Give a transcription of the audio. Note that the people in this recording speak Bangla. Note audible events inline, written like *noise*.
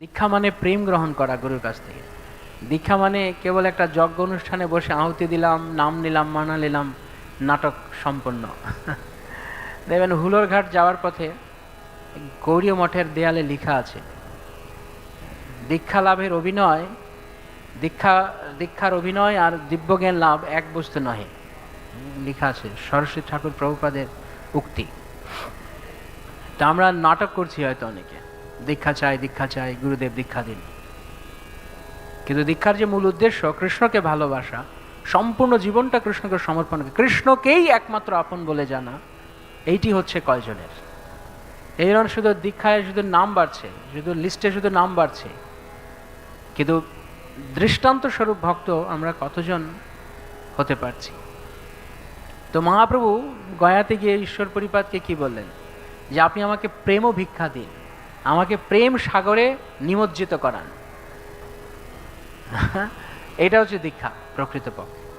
দীক্ষা মানে প্রেম গ্রহণ করা গুরুর কাছ থেকে। দীক্ষা মানে কেবল একটা যজ্ঞ অনুষ্ঠানে বসে আহুতি দিলাম, নাম নিলাম, মানা নিলাম, নাটক সম্পন্ন। *laughs* দেখবেন হুলোর ঘাট যাওয়ার পথে গৌরীয় মঠের দেয়ালে লেখা আছে, দীক্ষা লাভের অভিনয়, দীক্ষা, দীক্ষার অভিনয় আর দিব্যজ্ঞান লাভ এক বস্তু নহে। লেখা আছে, সরস্বতী ঠাকুর প্রভুপাদের উক্তি। তা আমরা নাটক করছি হয়তো অনেকে। দীক্ষা চাই দীক্ষা চাই গুরুদেব দীক্ষা দিন। কিন্তু দীক্ষার যে মূল উদ্দেশ্য কৃষ্ণকে ভালোবাসা সম্পূর্ণ জীবনটা কৃষ্ণকে সমর্পণ করা, কৃষ্ণকেই একমাত্র আপন বলে জানা এইটি হচ্ছে কয়জনের? এই জন্য শুধু দীক্ষায় শুধু নাম বাড়ছে শুধু লিস্টে শুধু নাম বাড়ছে। কিন্তু দৃষ্টান্ত স্বরূপ ভক্ত আমরা কতজন হতে পারছি? তো মহাপ্রভু গয়াতে গিয়ে ঈশ্বর পরিপাতকে কি বললেন? যে আপনি আমাকে প্রেম ভিক্ষা দিন। আমাকে প্রেম সাগরে নিমজ্জিত করান। এটা হচ্ছে দীক্ষা প্রকৃতপক্ষে।